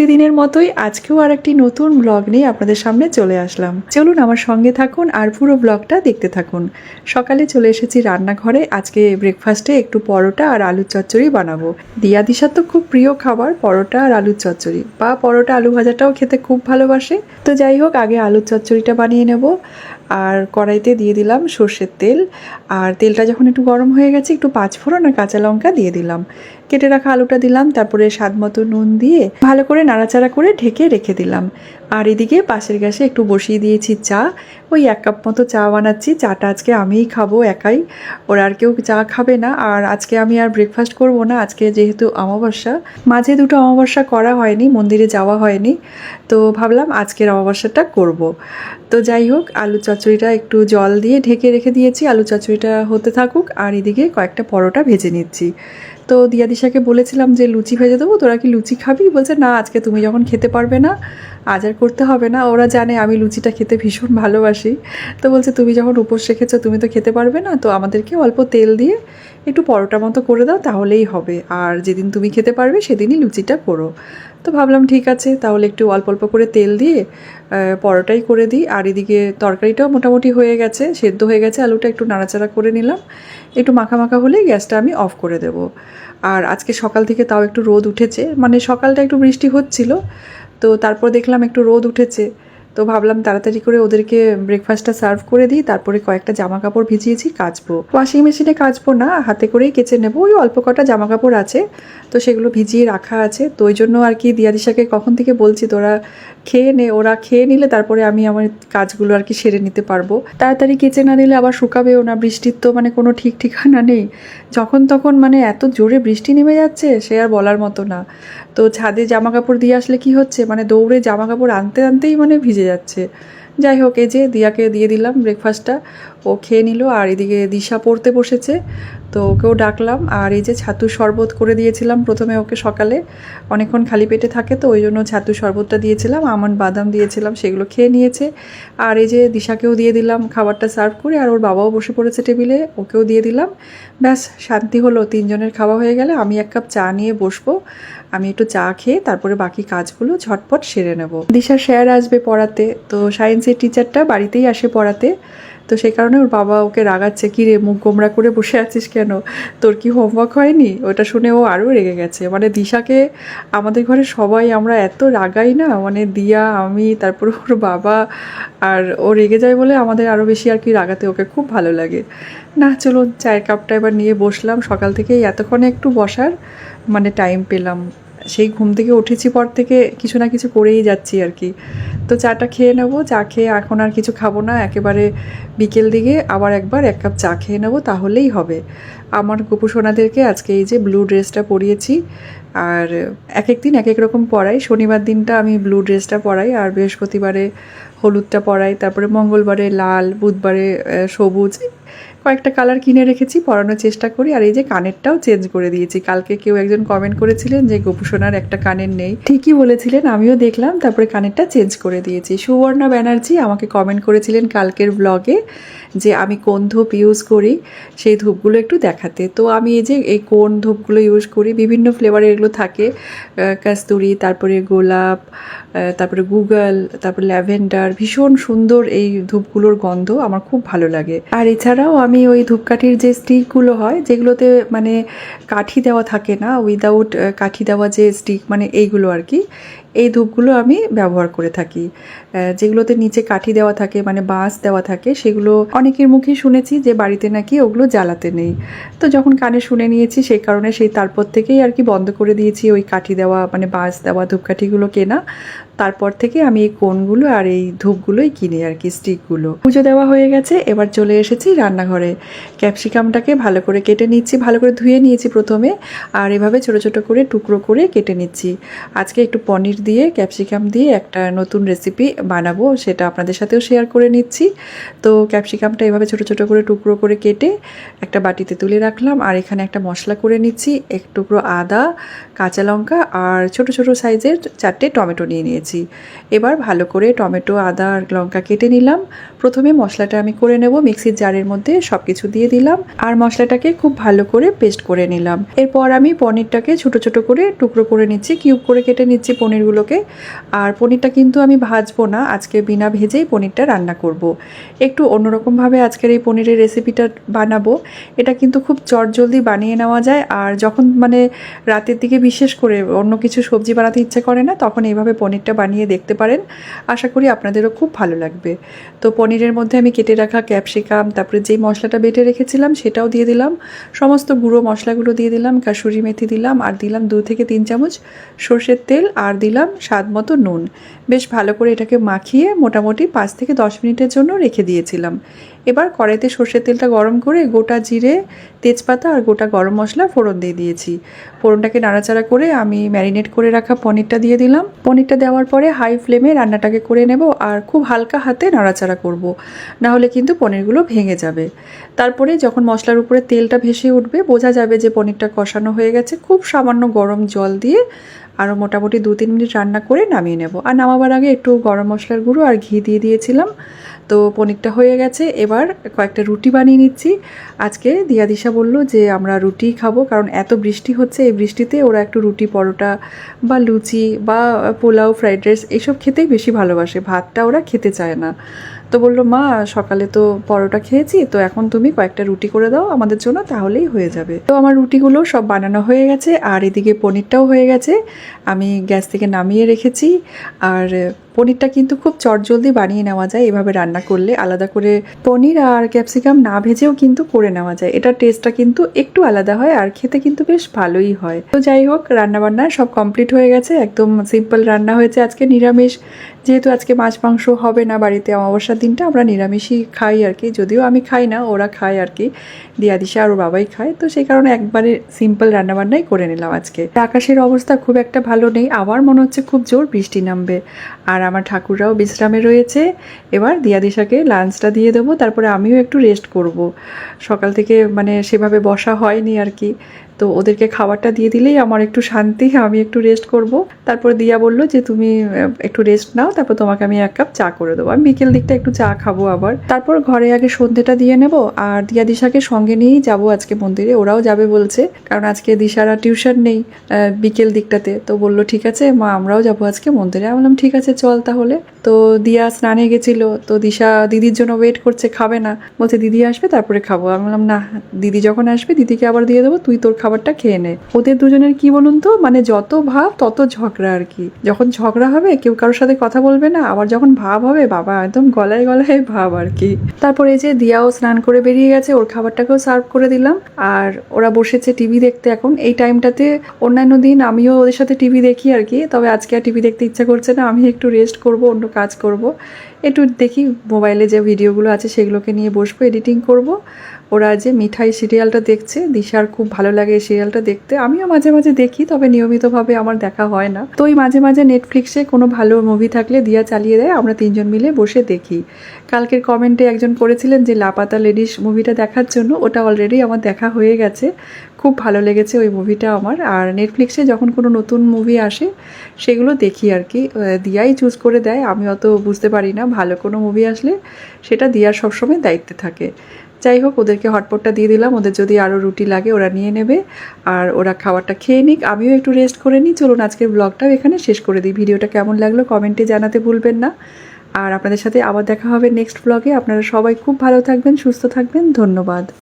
প্রতিদিনের মতোই আজকেও আর একটি নতুন ব্লগ নিয়ে আপনাদের সামনে চলে আসলাম। চলুন আমার সঙ্গে থাকুন আর পুরো ব্লগটা দেখতে থাকুন। সকালে চলে এসেছি রান্নাঘরে, আজকে ব্রেকফাস্টে একটু পরোটা আর আলুর চচ্চড়ি বানাবো। দিয়া দিশার তো খুব প্রিয় খাবার, পরোটা আর আলুর চচ্চড়ি। বা পরোটা আলু ভাজাটাও খেতে খুব ভালোবাসে। তো যাই হোক, আগে আলুর চচ্চড়িটা বানিয়ে নেব। আর কড়াইতে দিয়ে দিলাম সর্ষের তেল। আর তেলটা যখন একটু গরম হয়ে গেছে, একটু পাঁচফোড়ন আর কাঁচা লঙ্কা দিয়ে দিলাম। কেটে রাখা আলুটা দিলাম, তারপরে স্বাদ মতো নুন দিয়ে ভালো করে নাড়াচাড়া করে ঢেকে রেখে দিলাম। আর এদিকে পাশের গ্যাসে একটু বসিয়ে দিয়েছি চা। ওই এক কাপ মতো চা বানাচ্ছি। চাটা আজকে আমিই খাব একাই। ওরা আর কেউ চা খাবে না। আর আজকে আমি আর ব্রেকফাস্ট করব না। আজকে যেহেতু অমাবস্যা, মাঝে দুটো অমাবস্যা করা হয়নি, মন্দিরে যাওয়া হয়নি। তো ভাবলাম আজকের অমাবস্যাটা করব। তো যাই হোক, আলু চচ্চড়িটা একটু জল দিয়ে ঢেকে রেখে দিয়েছি। আলু চচ্চড়িটা হতে থাকুক। আর এদিকে কয়েকটা পরোটা ভেজে নিচ্ছি। তো দিশাকে বলেছিলাম যে, লুচি ভেজে দেবো? তোরা কি লুচি খাবি? বলছে, না, আজকে তুমি যখন খেতে পারবে না আজ আর করতে হবে না। ওরা জানে আমি লুচিটা খেতে ভীষণ ভালোবাসি। তো বলছে, তুমি যখন উপোস রেখেছো, তুমি তো খেতে পারবে না। তো আমাদেরকে অল্প তেল দিয়ে একটু পরোটা মতো করে দাও, তাহলেই হবে। আর যেদিন তুমি খেতে পারবে, সেদিনই লুচিটা করো। তো ভাবলাম, ঠিক আছে, তাহলে একটু অল্প অল্প করে তেল দিয়ে পরোটাই করে দিই। আর এদিকে তরকারিটাও মোটামুটি হয়ে গেছে, সেদ্ধ হয়ে গেছে, আলুটা একটু নাড়াচাড়া করে নিলাম। একটু মাখা মাখা হলেই গ্যাসটা আমি অফ করে দেব। আর আজকে সকাল থেকে তাও একটু রোদ উঠেছে। মানে সকালটা একটু বৃষ্টি হচ্ছিল। তো তারপর দেখলাম একটু রোদ উঠেছে। তো ভাবলাম তাড়াতাড়ি করে ওদেরকে ব্রেকফাস্টটা সার্ভ করে দিই, তারপরে কয়েকটা জামা কাপড় ভিজিয়েছি, কাচবো। ওয়াশিং মেশিনে কাচবো না, হাতে করেই কেচে নেব, ওই অল্প কটা জামা কাপড় আছে, তো সেগুলো ভিজিয়ে রাখা আছে। তো ওই জন্য আর কি দিয়া দিশাকে কখন থেকে বলছি, তোরা খেয়ে নে, ওরা খেয়ে নিলে তারপরে আমি আমার কাজগুলো আর কি সেরে নিতে পারব। তাড়াতাড়ি কেচে না নিলে আবার শুকাবেও না, বৃষ্টির তো মানে কোনো ঠিক ঠিকানা নেই। যখন তখন মানে এত জোরে বৃষ্টি নেমে যাচ্ছে, সে আর বলার মতো না। তো ছাদে জামা কাপড় দিয়ে আসলে কি হচ্ছে মানে দৌড়ে জামা কাপড় আনতে আনতেই মানে ভিজে যাচ্ছে। যাই হোক এই যে দিয়াকে দিয়ে দিলাম ব্রেকফাস্টটা ও খেয়ে নিল, আর এদিকে দিশা পড়তে বসেছে, তো ওকেও ডাকলাম, আর এই যে ছাতু শরবত করে দিয়েছিলাম প্রথমে ওকে সকালে, অনেকক্ষণ খালি পেটে থাকে তো ওই জন্য ছাতু শরবতটা দিয়েছিলাম, আমন বাদাম দিয়েছিলাম, সেগুলো খেয়ে নিয়েছে, আর এই যে দিশাকেও দিয়ে দিলাম খাবারটা সার্ভ করে, আর ওর বাবাও বসে পড়েছে টেবিলে, ওকেও দিয়ে দিলাম, ব্যাস শান্তি হলো, তিনজনের খাওয়া হয়ে গেলে আমি এক কাপ চা নিয়ে বসবো, আমি একটু চা খেয়ে তারপরে বাকি কাজগুলো ঝটপট সেরে নেব। দিশা স্যার আসবে পড়াতে, তো সায়েন্সের টিচারটা বাড়িতেই আসে পড়াতে তো সেই কারণে ওর বাবা ওকে রাগাচ্ছে, কি রে, মুখ গোমরা করে বসে আছিস কেন? তোর কি হোমওয়ার্ক হয়নি? ওটা শুনে ও আরও রেগে গেছে। মানে দিশাকে আমাদের ঘরে সবাই, আমরা এত রাগাই না মানে দিয়া, আমি, তারপর ওর বাবা, আর ও রেগে যায় বলে আমাদের আরও বেশি আর কি রাগাতে ওকে খুব ভালো লাগে। না চলো চায়ের কাপটা এবার নিয়ে বসলাম। সকাল থেকেই এতক্ষণে একটু বসার মানে টাইম পেলাম। সেই ঘুম থেকে উঠেছি পর থেকে কিছু না কিছু করেই যাচ্ছি আর কি। তো চাটা খেয়ে নেব, চা খেয়ে এখন আর কিছু খাব না, একেবারে বিকেল দিকে আবার একবার এক কাপ চা খেয়ে নেব, তাহলেই হবে। আমার গোপুসোনাদেরকে আজকে এই যে ব্লু ড্রেসটা পরিয়েছি, আর এক এক দিন এক এক রকম পরাই। শনিবার দিনটা আমি ব্লু ড্রেসটা পরাই, আর বৃহস্পতিবারে হলুদটা পরাই, তারপরে মঙ্গলবারে লাল, বুধবারে সবুজ কয়েকটা কালার কিনে রেখেছি, পরানোর চেষ্টা করি, আর এই যে কানেরটাও চেঞ্জ করে দিয়েছি। কালকে কেউ একজন কমেন্ট করেছিলেন যে গোপুসোনার একটা কানের নেই। ঠিকই বলেছিলেন, আমিও দেখলাম, তারপরে কানেরটা চেঞ্জ করে দিয়েছি। সুবর্ণা ব্যানার্জি আমাকে কমেন্ট করেছিলেন কালকের ব্লগে যে, আমি কোন ধূপ ইউজ করি, সেই ধূপগুলো একটু দেখাতে। তো আমি এই যে, এই কোন ধূপগুলো ইউজ করি, বিভিন্ন ফ্লেভারের এগুলো থাকে কাস্তুরি, তারপরে গোলাপ তারপরে গুগল, তারপরে ল্যাভেন্ডার, ভীষণ সুন্দর এই ধূপগুলোর গন্ধ, আমার খুব ভালো লাগে। আর এছাড়াও আমি ওই ধূপকাঠির যে স্টিকগুলো হয়, যেগুলোতে মানে কাঠি দেওয়া থাকে না উইদাউট কাঠি দেওয়া যে স্টিক মানে এইগুলো আর কি, এই ধূপগুলো আমি ব্যবহার করে থাকি। যেগুলোতে নিচে কাঠি দেওয়া থাকে মানে বাঁশ দেওয়া থাকে, সেগুলো অনেকের মুখেই শুনেছি যে বাড়িতে নাকি ওগুলো জ্বালাতে নেই। তো যখন কানে শুনে নিয়েছি, সেই কারণে সেই তারপর থেকেই আর কি বন্ধ করে দিয়েছি ওই কাঠি দেওয়া মানে বাঁশ দেওয়া, ধূপকাঠিগুলো কেনা। তারপর থেকে আমি এই কোনগুলো আর এই ধূপগুলোই কিনি আর কি, স্টিকগুলো। পুজো দেওয়া হয়ে গেছে, এবার চলে এসেছি রান্নাঘরে। ক্যাপসিকামটাকে ভালো করে কেটে নিচ্ছি, ভালো করে ধুয়ে নিয়েছি প্রথমে, আর এভাবে ছোট ছোট করে, টুকরো করে কেটে নিচ্ছি। আজকে একটু পনির দিয়ে, ক্যাপসিকাম দিয়ে একটা নতুন রেসিপি বানাবো, সেটা আপনাদের সাথেও শেয়ার করে নিচ্ছি। তো ক্যাপসিকামটা এভাবে ছোট ছোট করে, টুকরো করে কেটে একটা বাটিতে তুলে রাখলাম, আর এখানে একটা মশলা করে নিচ্ছি, এক টুকরো আদা, কাঁচা লঙ্কা, আর ছোট ছোট সাইজের চারটে টমেটো নিয়ে নিয়েছি। এবার ভালো করে টমেটো, আদা আর লঙ্কা কেটে নিলাম। প্রথমে মশলাটা আমি করে নেব, মিক্সির জারের মধ্যে সব কিছু দিয়ে দিলাম আর মশলাটাকে খুব ভালো করে পেস্ট করে নিলাম। এরপর আমি পনিরটাকে ছোট ছোট করে টুকরো করে নিচ্ছি, কিউব করে কেটে নিচ্ছি পনিরগুলোকে। আর পনিরটা কিন্তু আমি ভাজবো না, আজকে বিনা ভেজেই পনিরটা রান্না করব। একটু অন্যরকমভাবে আজকের এই পনিরের রেসিপিটা বানাবো। এটা কিন্তু খুব চটজলদি বানিয়ে নেওয়া যায় আর যখন মানে রাতের দিকে বিশেষ করে অন্য কিছু সবজি বানাতে ইচ্ছে করে না, তখন এইভাবে পনিরটা বানিয়ে দেখতে পারেন। আশা করি আপনাদেরও খুব ভালো লাগবে। তো পনিরের মধ্যে আমি কেটে রাখা ক্যাপসিকাম, তারপরে যেই মশলাটা বেটে রেখেছিলাম সেটাও দিয়ে দিলাম। সমস্ত গুঁড়ো মশলাগুলো দিয়ে দিলাম, কাসুরি মেথি দিলাম, আর দিলাম দু থেকে তিন চামচ সর্ষের তেল, আর দিলাম স্বাদ মতো নুন। বেশ ভালো করে এটাকে মাখিয়ে মোটামুটি পাঁচ থেকে দশ মিনিটের জন্য রেখে দিয়েছিলাম। এবার কড়াইতে সর্ষের তেলটা গরম করে গোটা জিরে, তেজপাতা আর গোটা গরম মশলা ফোড়ন দিয়ে দিয়েছি। ফোড়নটাকে নাড়াচাড়া করে আমি ম্যারিনেট করে রাখা পনিরটা দিয়ে দিলাম। পনিরটা দেওয়ার পরে হাই ফ্লেমে রান্নাটাকে করে নেব আর খুব হালকা হাতে নাড়াচাড়া করব। না হলে কিন্তু পনিরগুলো ভেঙে যাবে। তারপরে যখন মশলার উপরে তেলটা ভেসে উঠবে, বোঝা যাবে যে পনিরটা কষানো হয়ে গেছে। খুব সামান্য গরম জল দিয়ে আরও মোটামুটি দু তিন মিনিট রান্না করে নামিয়ে নেব। আর নামাবার আগে একটু গরম মশলার গুঁড়ো আর ঘি দিয়ে দিয়েছিলাম। তো পনিরটা হয়ে গেছে। এবার কয়েকটা রুটি বানিয়ে নিচ্ছি। আজকে দিয়া দিশা বলল যে আমরা রুটি খাব, কারণ এত বৃষ্টি হচ্ছে। এই বৃষ্টিতে ওরা একটু রুটি, পরোটা বা লুচি বা পোলাও, ফ্রাইড রাইস এইসব খেতেই বেশি ভালোবাসে। ভাতটা ওরা খেতে চায় না। তো বলল, মা, সকালে তো পরোটা খেয়েছি, তো এখন তুমি কয়েকটা রুটি করে দাও আমাদের জন্য, তাহলেই হয়ে যাবে। তো আমার রুটিগুলো সব বানানো হয়ে গেছে, আর এদিকে পনিরটাও হয়ে গেছে। আমি গ্যাস থেকে নামিয়ে রেখেছি, আর পনিরটা কিন্তু খুব চটজলদি বানিয়ে নেওয়া যায়। এভাবে রান্না করলে আলাদা করে পনির আর ক্যাপসিকাম না ভেজেও কিন্তু করে নেওয়া যায়। এটার টেস্টটা কিন্তু একটু আলাদা হয় আর খেতে কিন্তু বেশ ভালোই হয়। তো যাই হোক, রান্নাবান্না সব কমপ্লিট হয়ে গেছে। একদম সিম্পল রান্না হয়েছে আজকে নিরামিষ। যেহেতু আজকে মাছ মাংস হবে না বাড়িতে, অমাবস্যার দিনটা আমরা নিরামিষই খাই আর কি। যদিও আমি খাই না, ওরা খায় আর কি। দিয়া দিশা আর ওর বাবাই খায়। তো সেই কারণে একবারে সিম্পল রান্নাবান্নাই করে নিলাম আজকে। আকাশের অবস্থা খুব একটা ভালো নেই। আবার মনে হচ্ছে খুব জোর বৃষ্টি নামবে। আর আমার ঠাকুররাও বিশ্রামে রয়েছে। এবার দিয়া দিশাকে লাঞ্চটা দিয়ে দেবো, তারপরে আমিও একটু রেস্ট করব। সকাল থেকে মানে সেভাবে বসা হয়নি আর কি। তো ওদেরকে খাবারটা দিয়ে দিলেই আমার একটু শান্তি, আমি একটু রেস্ট করব। তারপর দিয়া বলল যে, তুমি একটু রেস্ট নাও, তারপর তোমাকে আমি এক কাপ চা করে দেবো। আমি বিকেল দিকটা একটু চা খাব আবার। তারপর ঘরে আগে সন্ধ্যেটা দিয়ে নেব আর দিয়া দিশাকে সঙ্গে নিয়েই যাব আজকে মন্দিরে। ওরাও যাবে বলছে, কারণ আজকে দিশারা টিউশন নেই বিকেল দিকটাতে। তো বলল, ঠিক আছে, মা, আমরাও যাব আজকে মন্দিরে। আমি বললাম, ঠিক আছে, চল তাহলে। তো দিয়া স্নানে গেছিল। তো দিশা দিদির জন্য ওয়েট করছে, খাবে না। বলছে, দিদি আসবে, তারপরে খাব। আমি বললাম, না, দিদি যখন আসবে, দিদিকে আবার দিয়ে দেবো, তুই তোর খাবারটা খেয়ে নেয় ওদের দুজনের কি বলুন তো? মানে যত ভাব, তত ঝগড়া আর কি। যখন ঝগড়া হবে, কেউ কারোর সাথে কথা বলবে না, আবার যখন ভাব হবে, বাবা একদম গলায় গলায় ভাব আর কি। তারপর এই যে দিয়াও স্নান করে বেরিয়ে গেছে, ওর খাবারটাকেও সার্ভ করে দিলাম। আর ওরা বসেছে টিভি দেখতে এখন। এই টাইমটাতে অন্যান্য দিন আমিও ওদের সাথে টিভি দেখি আর কি। তবে আজকে আর টিভি দেখতে ইচ্ছা করছে না। আমি একটু রেস্ট করব, অন্য কাজ করব। একটু দেখি মোবাইলে যে ভিডিওগুলো আছে সেগুলোকে নিয়ে বসবো এডিটিং করব। ওরা যে মিঠাই সিরিয়ালটা দেখছে, দিশার খুব ভালো লাগে এই সিরিয়ালটা দেখতে। আমিও মাঝে মাঝে দেখি, তবে নিয়মিতভাবে আমার দেখা হয় না। তো ওই মাঝে মাঝে নেটফ্লিক্সে কোনো ভালো মুভি থাকলে দিয়া চালিয়ে দেয়, আমরা তিনজন মিলে বসে দেখি। কালকের কমেন্টে একজন করেছিলেন যে লাপাতা লেডিস মুভিটা দেখার জন্য, ওটা অলরেডি আমার দেখা হয়ে গেছে। খুব ভালো লেগেছে ওই মুভিটা আমার। আর নেটফ্লিক্সে যখন কোনো নতুন মুভি আসে, সেগুলো দেখি আর কি। দিয়াই চুজ করে দেয় আমি অত বুঝতে পারি না। ভালো কোনো মুভি আসলে সেটা দিয়ার সবসময় দায়িত্বে থাকে। যাই হোক, ওদেরকে হটপটটা দিয়ে দিলাম। ওদের যদি আরও রুটি লাগে, ওরা নিয়ে নেবে। আর ওরা খাবারটা খেয়ে নিক। আমিও একটু রেস্ট করে নিই। চলুন, আজকের ব্লগটাও এখানে শেষ করে দিই। ভিডিওটা কেমন লাগল কমেন্টে জানাতে ভুলবেন না। আর আপনাদের সাথে আবার দেখা হবে নেক্সট ব্লগে আপনারা সবাই খুব ভালো থাকবেন, সুস্থ থাকবেন। ধন্যবাদ।